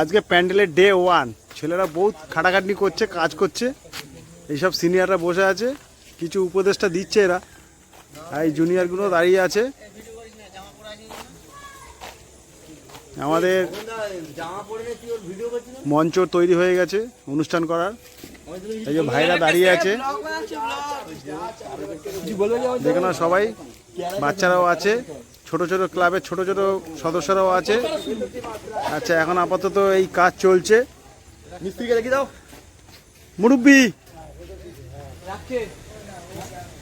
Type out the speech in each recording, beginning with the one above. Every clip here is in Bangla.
আজকে প্যান্ডেলের ডে ওয়ান ছেলেরা বহুত খাটাখাটনি করছে কাজ করছে। এইসব সিনিয়ররা বসে আছে। কিছু উপদেশটা দিচ্ছে এরা। এই জুনিয়রগুলো দাঁড়িয়ে আছে। আমাদের মঞ্চ তৈরি হয়ে গেছে অনুষ্ঠান করার। এই যে ভাইরা দাঁড়িয়ে আছে। দেখে না সবাই বাচ্চারাও আছে ছোট ছোট ক্লাবের ছোট ছোট সদস্যরাও আছে। আচ্ছা এখন আপাতত এই কাজ চলছে। মিস্ত্রিকে দেখি দাও মুরব্বি!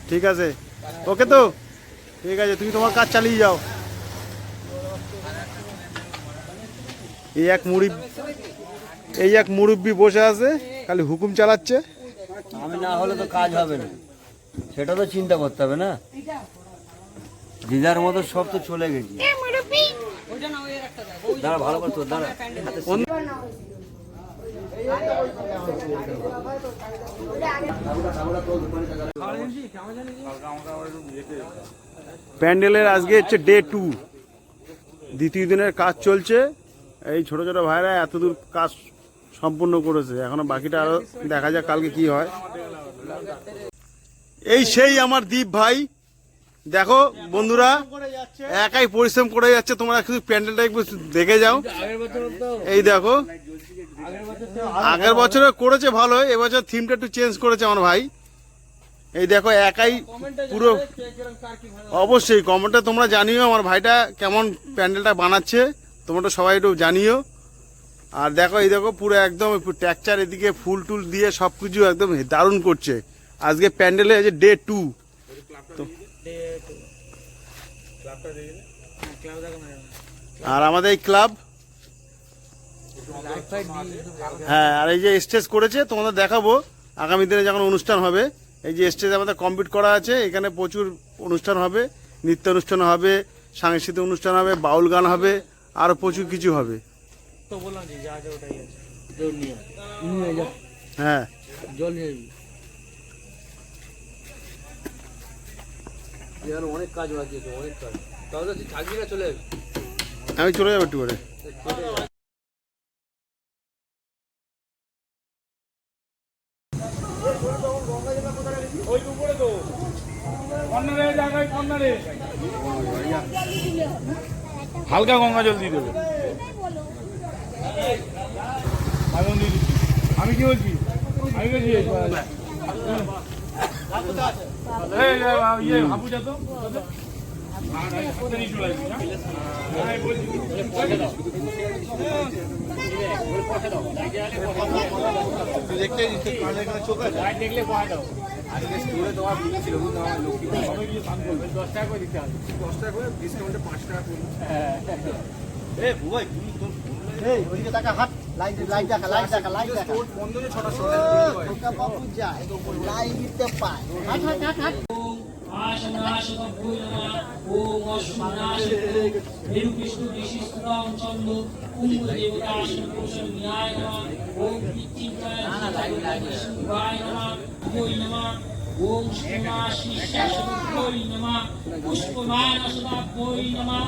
ঠিক আছে। ওকে তো? ঠিক আছে তুমি তোমার কাজ চালিয়ে যাও। এই এক মুড়ি এই এক মুরব্বি বসে আছে। খালি হুকুম চালাচ্ছে? আমি না হলে তো কাজ হবে না। সেটা তো চিন্তা করতে হবে না। দিদার মতো সব তো চলে গেছি। দাঁড়া ভালো করে তোর দাঁড়া। প্যান্ডেলের আজকে হচ্ছে ডে টু দ্বিতীয় দিনের কাজ চলছে। এই ছোট ছোট ভাইরা এতদূর কাজ সম্পূর্ণ করেছে। এখনও বাকিটা আরও দেখা যাক কালকে কি হয়। এই সেই আমার দীপ ভাই। দেখো বন্ধুরা, একাই পরিশ্রম করে যাচ্ছে। তোমরা শুধু প্যান্ডেলটা একটু দেখে যাও। এই দেখো, আগের বছরে করেছে ভালো, এবছর থিমটা একটু চেঞ্জ করেছে আমার ভাই। এই দেখো, একাই পুরো অবশ্যই কমেন্টে তোমরা জানিও আমার ভাইটা কেমন প্যান্ডেলটা বানাচ্ছে। তোমরা সবাই একটু জানিও। আর দেখো, এই দেখো, পুরো একদম ট্যাকচার এদিকে ফুল টুল দিয়ে সব কিছু একদম দারুণ করছে। আজকে প্যান্ডেলে যে ডে টু আর আমাদের এই ক্লাব হ্যাঁ আর এই যে স্টেজ করেছে, তোমাদের দেখাবো। আগামী দিনে যখন অনুষ্ঠান হবে, এই যে স্টেজ আমাদের কমপ্লিট করা আছে, এখানে প্রচুর অনুষ্ঠান হবে। নৃত্য অনুষ্ঠান হবে, সাংস্কৃতিক অনুষ্ঠান হবে, বাউল গান হবে আরও প্রচুর কিছু হবে। হ্যাঁ। জল নিয়ে অনেক কাজ বাকি আছে অনেক কাজ। তাহলে তুই থাকবি না চলে যাবি আমি চলে যাব একটু করে হালকা গঙ্গা জল দিয়ে দেবে। আমি কি বলছি? আমি বলছি এই, এই, ইয়ে হাবু যা তো। আর এই হাতে নিয়ে চলে আসবি, হ্যাঁ? দশ টাকা করে দিতে হবে। আশনাশকভ্যৈ নমঃ ওম অশ্বনাশক নিরুকৃষ্ণ বিশিষ্টং চন্দ কুমুদেবতাশনকোষন্যায় নমঃ ওম পিতৃকায় নমঃ ভৈ নমঃ ওম সোমাশিষ্যাশকভ্যৈ নমঃ পুষ্পমানসদাভ্যৈ নমঃ ধুন্দবর্ণ আলষ্টাশকভ্যৈ নাশকস্যাভ্যৈ নমঃ রামনাশকভ্যৈ নমঃ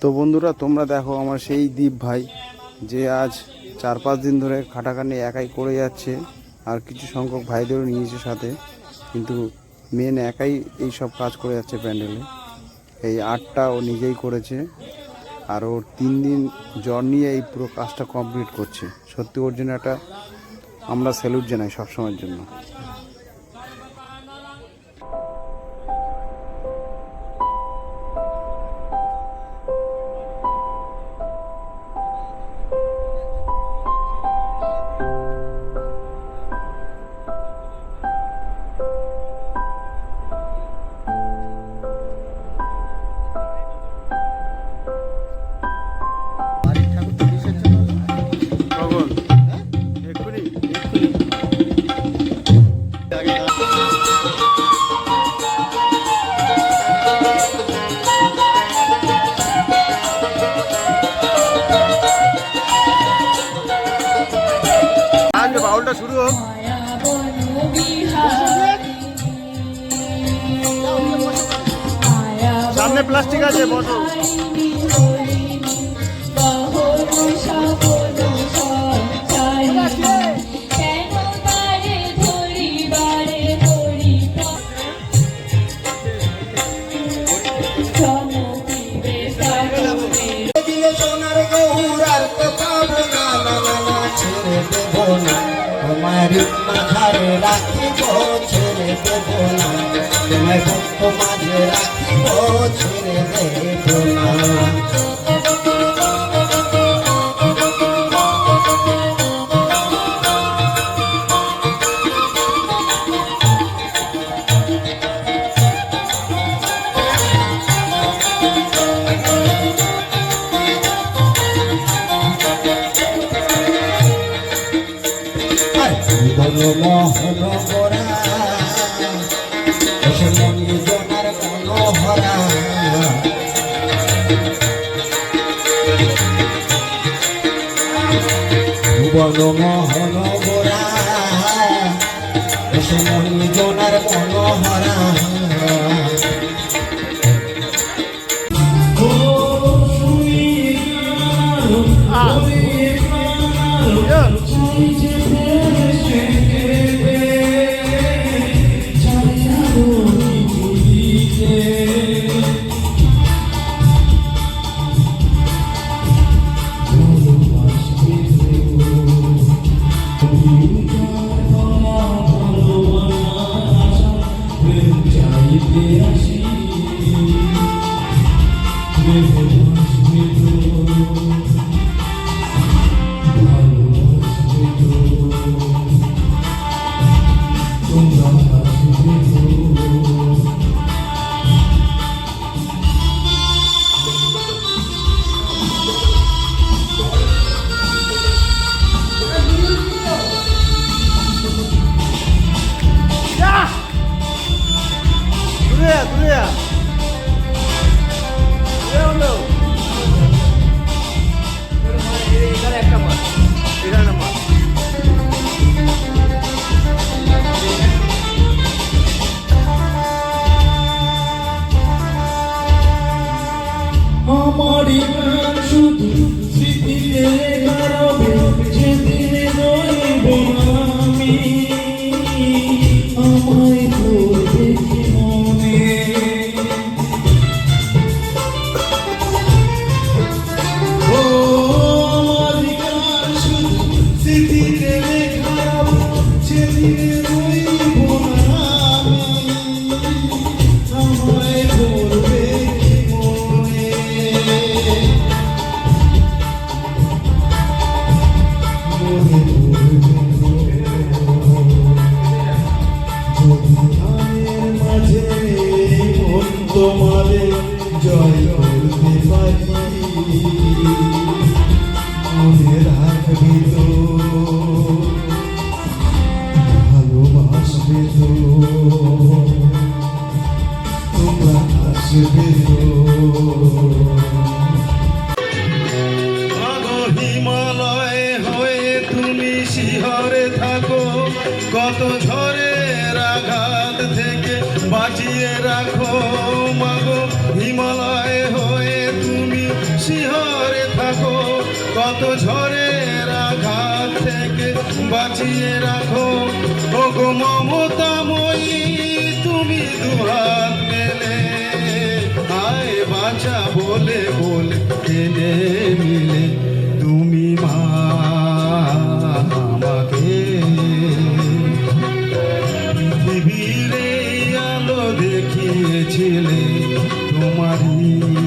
তো বন্ধুরা, তোমরা দেখো আমার সেই দ্বীপ ভাই, যে আজ চার পাঁচ দিন ধরে খাটাখানি একাই করে যাচ্ছে, আর কিছু সংখ্যক ভাইদেরও নিয়েছে সাথে। কিন্তু মেন একাই এই সব কাজ করে যাচ্ছে প্যান্ডেলে। এই আর্টটা ও নিজেই করেছে, আর ওর তিন দিন জ্বর নিয়ে এই পুরো কাজটা কমপ্লিট করছে। সত্যি ওর জন্য একটা আমরা স্যালুট জানাই সবসময়ের জন্য। তোমার মাথারে রাখিব ছেড়ে দেবো না। তোমার ভক্ত মাঝে রাখিব ছেড়ে দেবো না। মোহন গোরা এসে জনার মনোহরা you. শিহরে থাকো কত ঝড়ের আঘাত থেকে বাঁচিয়ে রাখো। মাগো, হিমালয় হয়ে তুমি শিহরে থাকো কত ঝড়ের আঘাত থেকে বাঁচিয়ে রাখো। ওগো মমতাময়ী তুমি দুহাত মেলে, আয় বাঁচা বলে বলে মিলে তুমি মা। দেখিয়েছিলে তোমারই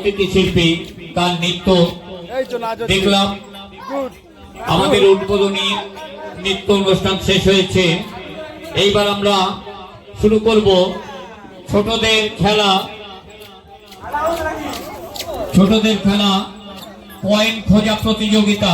অতিথি শিল্পী তার নৃত্য। দেখলাম। আমাদের উদ্বোধনী নৃত্য অনুষ্ঠান শেষ হয়েছে। এইবার আমরা শুরু করব ছোটদের খেলা। ছোটদের খেলা পয়েন্ট খোঁজা প্রতিযোগিতা।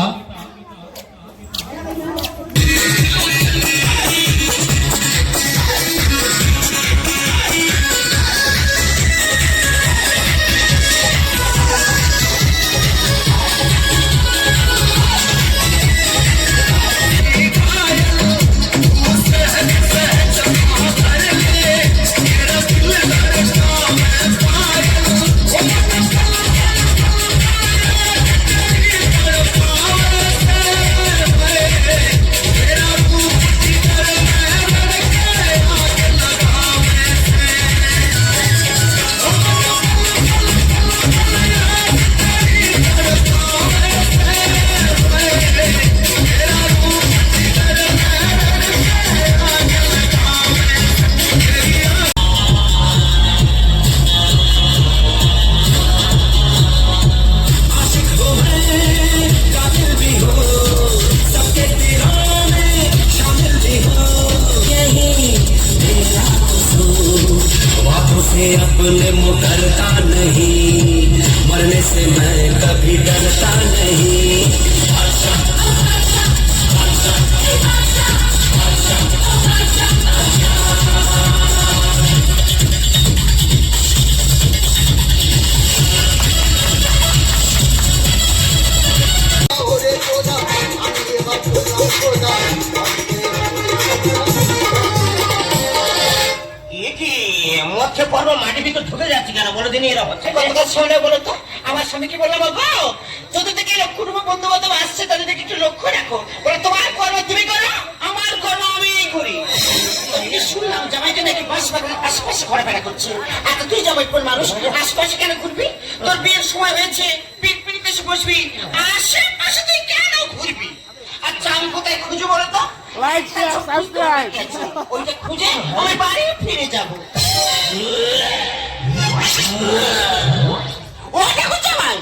হচ্ছে কথা বলো তো আমার স্বামী কি বলল বাবা। যদি দেখি লক্ষ্য রূপ বন্ধু বান্ধব আসছে তাদের দেখি একটু লক্ষ্য রাখো। বলে তোমার কর্ম তুমি করো আমার কর্ম আমি করি। শুনলাম জামাইকে নাকি বাস বাগানের আশেপাশে ঘোরাফেরা করছে। এত তুই জামাই কোন মানুষ? আশেপাশে কেন ঘুরবি? তোর বিয়ের সময় হয়েছে পিঠ পিড়িতে এসে বসবি। আশেপাশে তুই কেন ঘুরবি? আচ্ছা আমি কোথায় খুঁজো বলো তো? লাইক সাবস্ক্রাইব ওইটা খুঁজে আমি বাড়ি ফিরে যাব। ওটা খুঁজে ভাই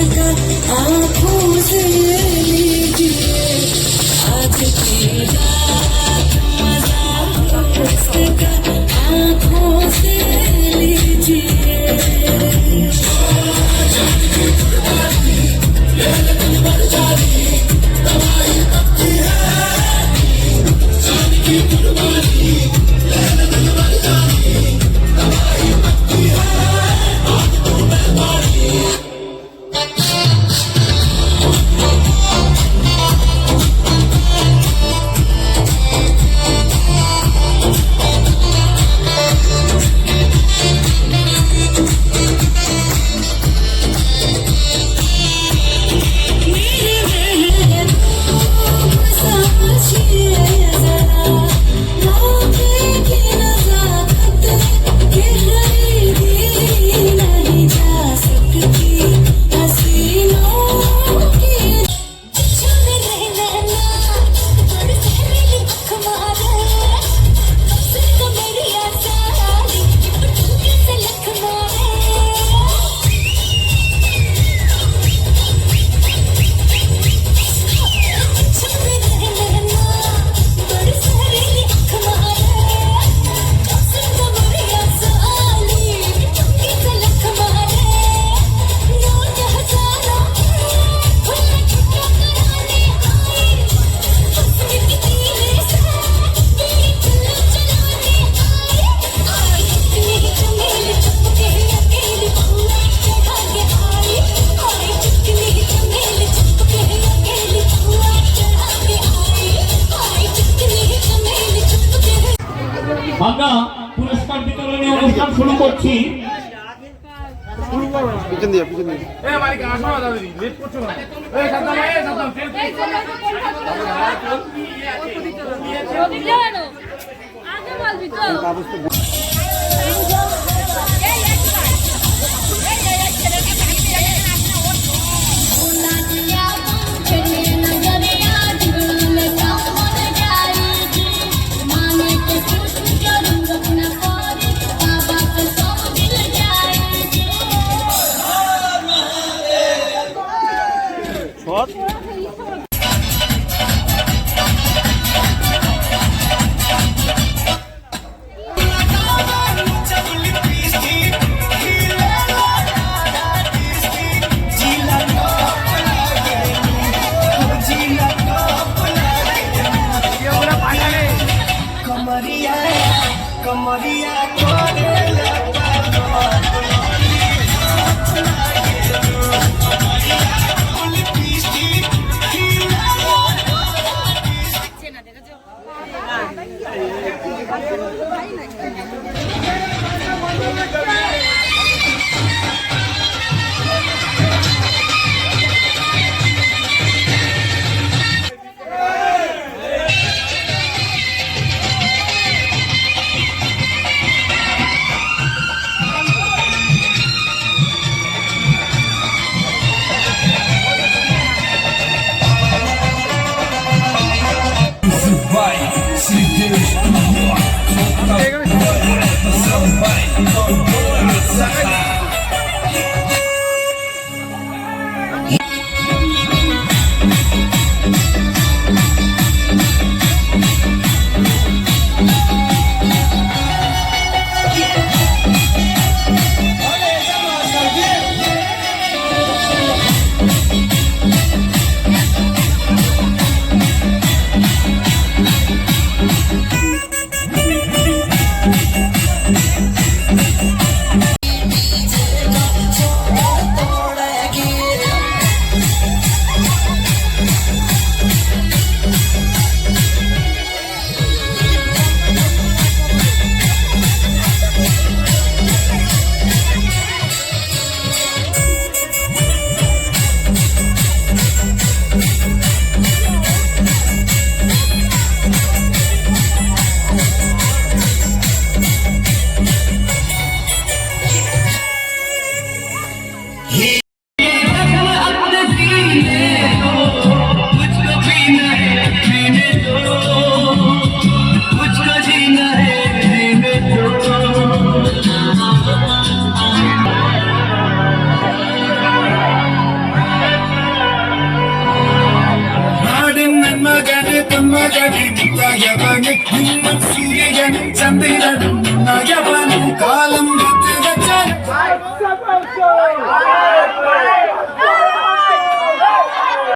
Yeah. পিছন দিয়ে পিছন দিয়ে। এ মালিক